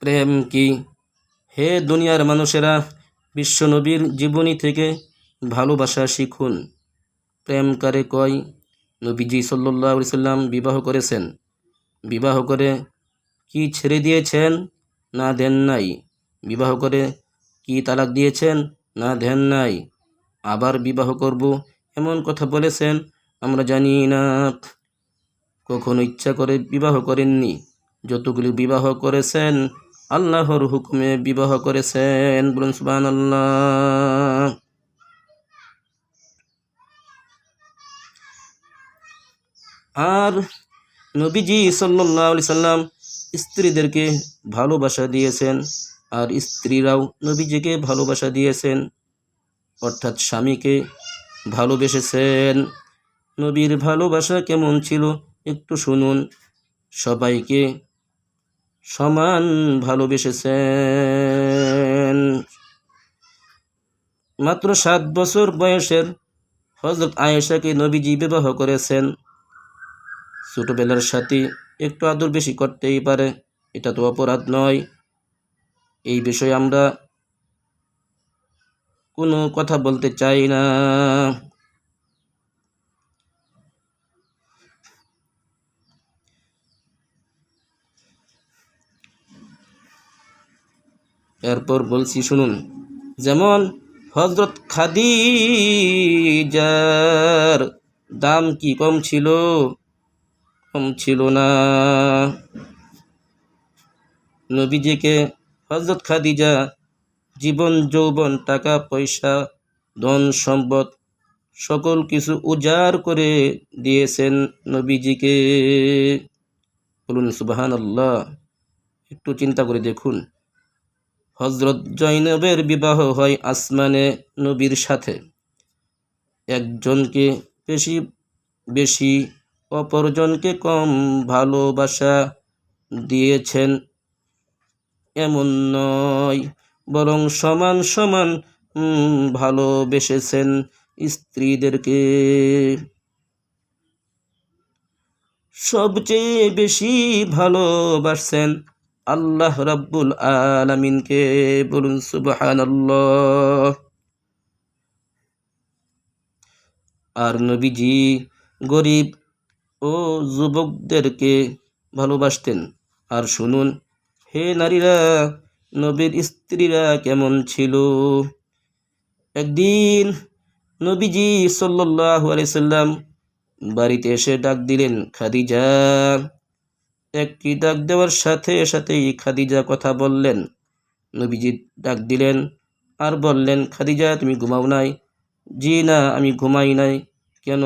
প্রেম কি? হে দুনিয়ার মানুষেরা, বিশ্বনবীর জীবনী থেকে ভালোবাসা শিখুন। প্রেম কারে কয়? নবীজি সাল্লাহ সাল্লাম বিবাহ করেছেন। বিবাহ করে কি ছেড়ে দিয়েছেন? না দেন নাই। বিবাহ করে কি তালাক দিয়েছেন? না দেন নাই। আবার বিবাহ করব, এমন কথা বলেছেন, আমরা জানি না। কখনো ইচ্ছা করে বিবাহ করেননি। যতগুলি বিবাহ করেছেন আল্লাহর হুকুমে বিবাহ করেছেন। বলুন সুবান আল্লাহ আর নবীজি সাল্লাহ সাল্লাম স্ত্রীদেরকে ভালোবাসা দিয়েছেন, আর স্ত্রীরাও নবীজিকে ভালোবাসা দিয়েছেন, অর্থাৎ স্বামীকে ভালোবেসেছেন। নবীর ভালোবাসা কেমন ছিল একটু শুনুন। সবাইকে সমান ভালোবেসেছেন। মাত্র সাত বছর বয়সের হজরত আয়েশাকে নবীজি বিবাহ করেছেন। ছোটবেলার সাথে একটু আদর বেশি করতেই পারে, এটা তো অপরাধ নয়। এই বিষয়ে আমরা কোনো কথা বলতে চাই না। এরপর বলছি, শুনুন, যেমন হজরত খাদিজার দাম কি কম ছিল? কম ছিল না। নবীজিকে হজরত খাদিজা জীবন, যৌবন, টাকা, পয়সা, ধন, সম্পদ সকল কিছু উজাড় করে দিয়েছেন নবীজিকে। বলুন সুবাহান আল্লাহ একটু চিন্তা করে দেখুন। হজরত জৈনবের বিবাহ হয় আসমানে নবীর সাথে। একজনকে বেশি বেশি, অপরজনকে কম ভালোবাসা দিয়েছেন। এমন নয়, বরং সমান সমান ভালোবেসেছেন স্ত্রীদেরকে। সবচেয়ে বেশি ভালোবাসছেন আল্লাহ রাব্বুল আলামিনকে বলুন, সুবহানাল্লাহ। আর নবীজি গরিব ও যুবকদেরকে ভালোবাসতেন। আর শুনুন, হে নারীরা, নবীর স্ত্রীরা কেমন ছিল? একদিন নবীজি সাল্লাহ আলাইসাল্লাম বাড়িতে এসে ডাক দিলেন, খাদিজা একটি ডাক দেওয়ার সাথে সাথেই খাদিজা কথা বললেন। নবীজি ডাক দিলেন আর বললেন, খাদিজা, তুমি ঘুমাও নাই? জি না, আমি ঘুমাই নাই। কেন?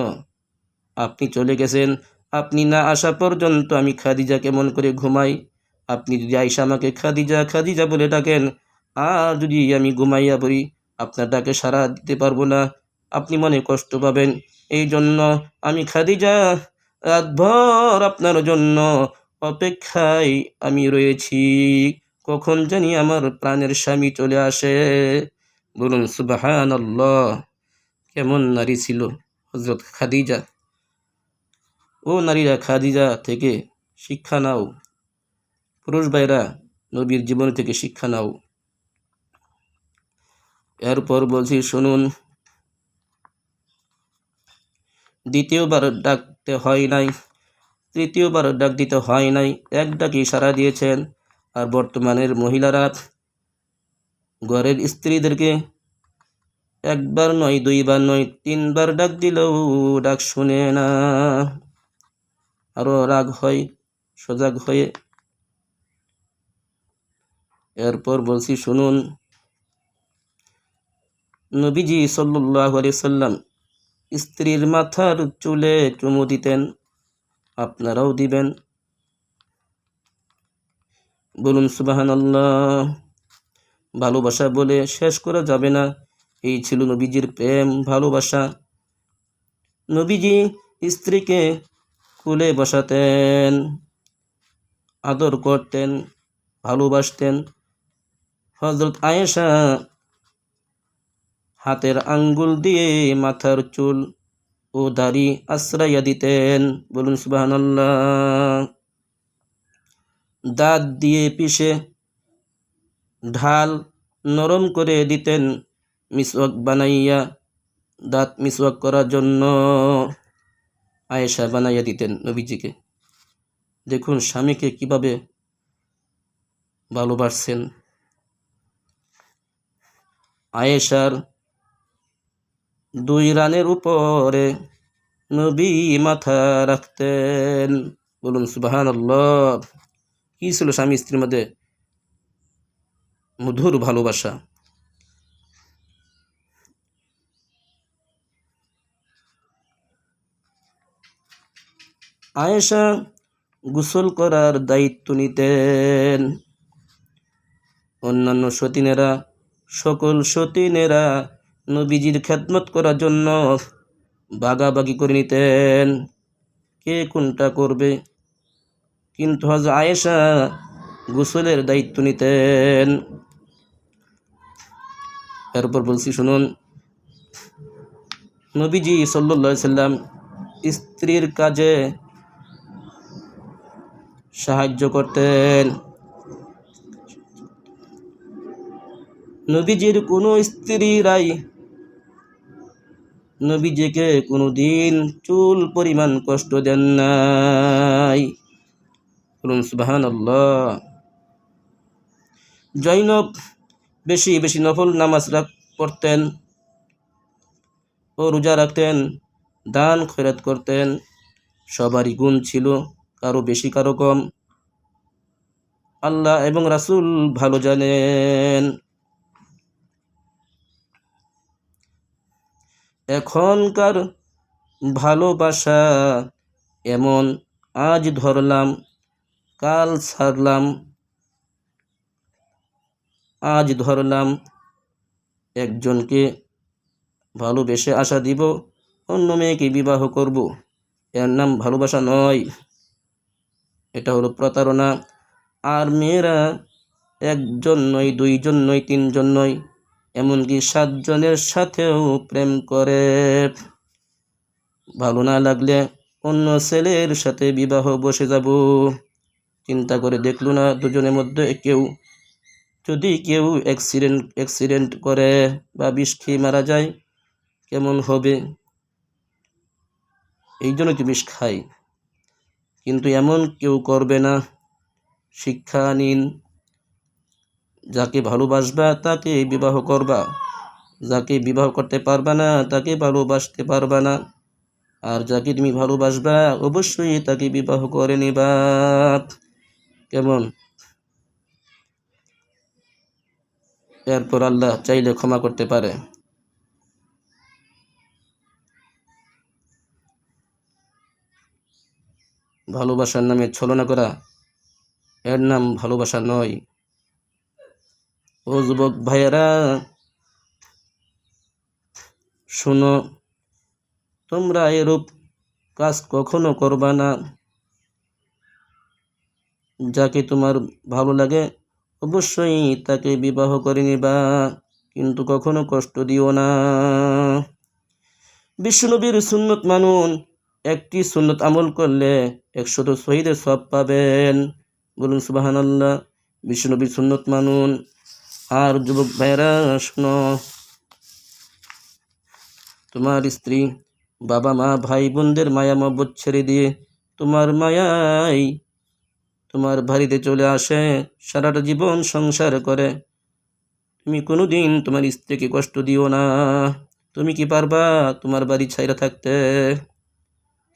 আপনি চলে গেছেন। আপনি না আসা পর্যন্ত আমি খাদিজা কেমন করে ঘুমাই? আপনি যদি আইসা আমাকে খাদিজা খাদিজা বলে ডাকেন, আর যদি আমি ঘুমাইয়া পড়ি, আপনার ডাকে সারা দিতে পারব না। আপনি মনে কষ্ট পাবেন। এই জন্য আমি খাদিজা, রাতভর আপনার জন্য অপেক্ষায় আমি রয়েছি। কখন জানি আমার প্রাণের স্বামী চলে আসে। বলুন সুবাহান কেমন নারী ছিল হজরত খাদিজা? ও নারীরা খাদিজা থেকে শিক্ষা নাও। পুরুষ ভাইরা নবীর জীবন থেকে শিক্ষা নাও। এরপর বলছি, শুনুন, দ্বিতীয়বার ডাকতে হয় নাই। তৃতীয়বার ডাক দিতে হয় নাই, এক ডাকি সারা দিয়েছেন। আর বর্তমানের মহিলারা ঘরের স্ত্রীদেরকে একবার নয়, দুইবার নয়, তিনবার ডাক দিলেও ডাক শুনে না। আরও রাগ হয়, সজাগ হয়ে। এরপর বলছি, শুনুন, নবীজি সাল্লাহ সাল্লাম স্ত্রীর মাথার চুলে চুমু দিতেন। আপনারাও দিবেন। বলুন সুবাহান আল্লাহ ভালোবাসা বলে শেষ করা যাবে না। এই ছিল নবীজির প্রেম, ভালোবাসা। নবীজি স্ত্রীকে কুলে বসাতেন, আদর করতেন, ভালোবাসতেন। হজরত আয়েশা হাতের আঙ্গুল দিয়ে মাথার চুল ও দাড়ি আশ্রয়া দিতেন। বলুন সুবাহান্লাহ দাঁত দিয়ে পিষে ঢাল নরম করে দিতেন মিসওয়াক বানাইয়া, দাঁত মিসওয়াক করার জন্য আয়েশা বানাইয়া দিতেন নবীজিকে। দেখুন, স্বামীকে কীভাবে ভালোবাসছেন। আয়েশার দুই রানের উপরে নবী মাথা রাখতেন। বলুন সুবাহান আল্লাহ কি ছিল স্বামী স্ত্রীর মধ্যে? মধুর ভালোবাসা। আয়েশা গোসল করার দায়িত্ব নিতেন। অন্যান্য সতীনেরা, সকল সতীনেরা নবীজির খেদমত করার জন্য বাগাবাগি করে নিতেন। কে কোনটা করবে? কিন্তু হজ আয়েশা গোসলের দায়িত্ব নিতেন। এরপর বলছি, শুনুন, নবীজি সাল্লা সাল্লাম স্ত্রীর কাজে সাহায্য করতেন। নবীজির কোনো স্ত্রীরাই নবীজিকে কোনো দিন চুল পরিমাণ কষ্ট দেন নাই। বলুন সুবাহান জৈনব বেশি বেশি নফল নামাজ রাখ পড়তেন ও রোজা রাখতেন, দান খয়রাত করতেন। সবারই গুণ ছিল কারও বেশি, কারও কম। আল্লাহ এবং রাসূল ভালো জানেন। এখনকার ভালোবাসা এমন, আজ ধরলাম, কাল ছাড়লাম আজ ধরলাম, একজনকে ভালোবেসে আশা দিব, অন্য মেয়েকে বিবাহ করব। এর নাম ভালোবাসা নয়। এটা হলো প্রতারণা। আর মেয়েরা একজন নয়, দুইজন নয়, তিনজন নয় এমনকি সাতজনের সাথেও প্রেম করে। ভালো না লাগলে অন্য ছেলের সাথে বিবাহ বসে যাব। চিন্তা করে দেখল না দুজনের মধ্যে কেউ। যদি কেউ অ্যাক্সিডেন্ট অ্যাক্সিডেন্ট করে বা বিষ খেয়ে মারা যায়, কেমন হবে? এই জন্য তো বিষ খাই। কিন্তু এমন কেউ করবে না। শিক্ষা নিন। যাকে ভালোবাসবা তাকে বিবাহ করবা। যাকে বিবাহ করতে পারবা না, তাকে ভালোবাসতে পারবা না। আর যাকে তুমি ভালোবাসবা, অবশ্যই তাকে বিবাহ করে নিবা। কেমন? এরপর আল্লাহ চাইলে ক্ষমা করতে পারে। ভালোবাসার নামে ছলনা করা, এর নাম ভালোবাসা নয়। ও যুবক ভাইয়েরা, শোনো, তোমরা এরূপ কাজ কখনো করবা না। যাকে তোমার ভালো লাগে, অবশ্যই তাকে বিবাহ করে নিবা, কিন্তু কখনো কষ্ট দিও না। বিষ্ণুনবীর সুন্নত মানুন, একটি সুন্নত আমল করলে একশত শহীদের সব পাবেন। বলুন সুবাহান আল্লাহ বিষ্ণুনবীর সুন্নত মানুন। আর যুবক ভাইরা শোনো। তোমার স্ত্রী, বাবা মা, ভাই বোনদের মায়া মহব্বত ছেড়ে দিয়ে তোমার মায়াই তোমার বাড়িতে চলে আসে, সারাটা জীবন সংসার করে। তুমি কোনো দিন তোমার স্ত্রীকে কষ্ট দিও না। তুমি কি পারবা তোমার বাড়ি ছাইরা থাকতে?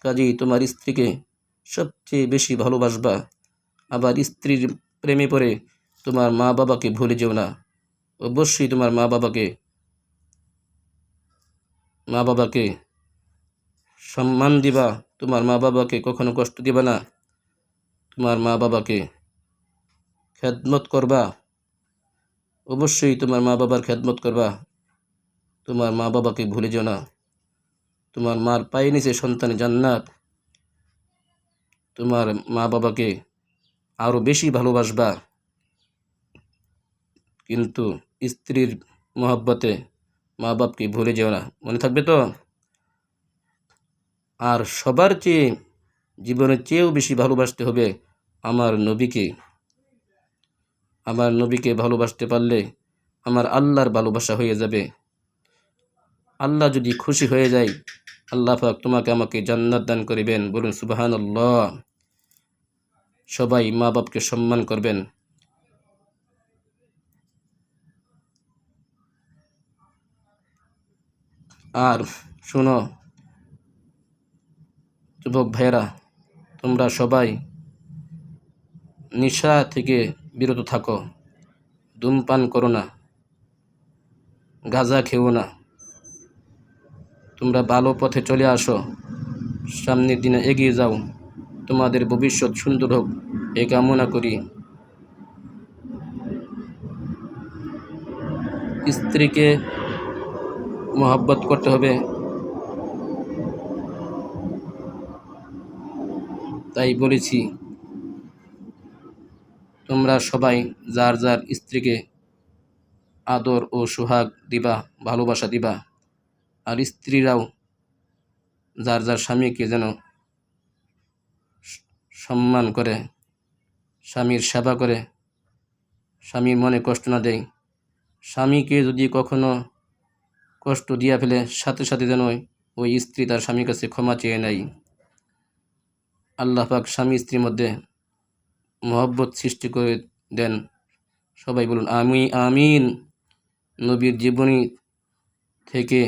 কাজেই তোমার স্ত্রীকে সবচেয়ে বেশি ভালোবাসবা। আবার স্ত্রীর প্রেমে পড়ে তোমার মা বাবাকে ভুলে যেও না। অবশ্যই তোমার মা বাবাকে মা বাবাকে সম্মান দিবা। তোমার মা বাবাকে কখনো কষ্ট দিবা না। তোমার মা বাবাকে খেদমত করবা। অবশ্যই তোমার মা বাবার খেদমত করবা। তোমার মা বাবাকে ভুলে যেও না। তোমার মার পায়ে নিচে সন্তান জান্নাত। তোমার মা বাবাকে আরও বেশি ভালোবাসবা। কিন্তু স্ত্রীর মহব্বতে মা বাপকে ভুলে যেও না। মনে থাকবে তো? আর সবার চেয়ে জীবনের চেয়েও বেশি ভালোবাসতে হবে আমার নবীকে। আমার নবীকে ভালোবাসতে পারলে আমার আল্লাহর ভালোবাসা হয়ে যাবে। আল্লাহ যদি খুশি হয়ে যায়, আল্লাহ পাক তোমাকে আমাকে জান্নাত দান করিবেন। বলুন সুবাহান আল্লাহ সবাই মা বাপকে সম্মান করবেন। আর শোনো, যুবক ভাইয়েরা, তোমরা সবাই নেশা থেকে বিরত থাকো, ধূমপান করো না, গাঁজা খেও না। তোমরা ভালো পথে চলে আসো, সামনের দিনে এগিয়ে যাও, তোমাদের ভবিষ্যৎ সুন্দর হোক, এ কামনা করি। স্ত্রীকে মহব্বত করতে হবে। তাই বলেছি, তোমরা সবাই যার যার স্ত্রীকে আদর ও সোহাগ দিবা, ভালোবাসা দিবা, আর স্ত্রীরাও যার যার স্বামীকে যেন সম্মান করে, স্বামীর সেবা করে স্বামীর মনে কষ্ট না দেয়। স্বামীকে যদি কখনো কষ্ট দিয়া ফেলে, সাথে সাথে যেন ওই স্ত্রী তার স্বামীর কাছে ক্ষমা চেয়ে নেয়। আল্লাহ পাক স্বামী স্ত্রীর মধ্যে মহব্বত সৃষ্টি করে দেন। সবাই বলুন, আমি আমিন। নবীর জীবনী থেকে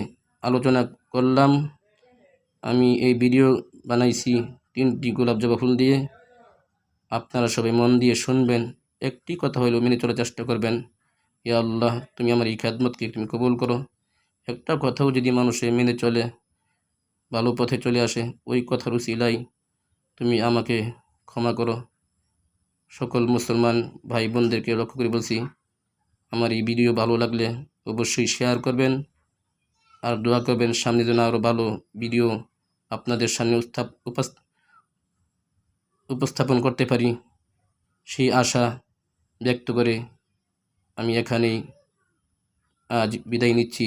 আলোচনা করলাম। আমি এই ভিডিও বানাইছি তিনটি গোলাপ জবা ফুল দিয়ে। আপনারা সবাই মন দিয়ে শুনবেন। একটি কথা হইলেও মেনে চলার চেষ্টা করবেন। ইয়া আল্লাহ, তুমি আমার এই খ্যাদমতকে তুমি কবুল করো। একটা কথাও যদি মানুষে মেনে চলে, ভালো পথে চলে আসে, ওই কথার উসিলাই তুমি আমাকে ক্ষমা করো। সকল মুসলমান ভাই বোনদেরকে লক্ষ্য করে বলছি, আমার এই ভিডিও ভালো লাগলে অবশ্যই শেয়ার করবেন আর দোয়া করবেন সামনে যেন আরও ভালো ভিডিও আপনাদের সামনে উপস্থাপন করতে পারি। সেই আশা ব্যক্ত করে আমি এখানেই আজ বিদায় নিচ্ছি।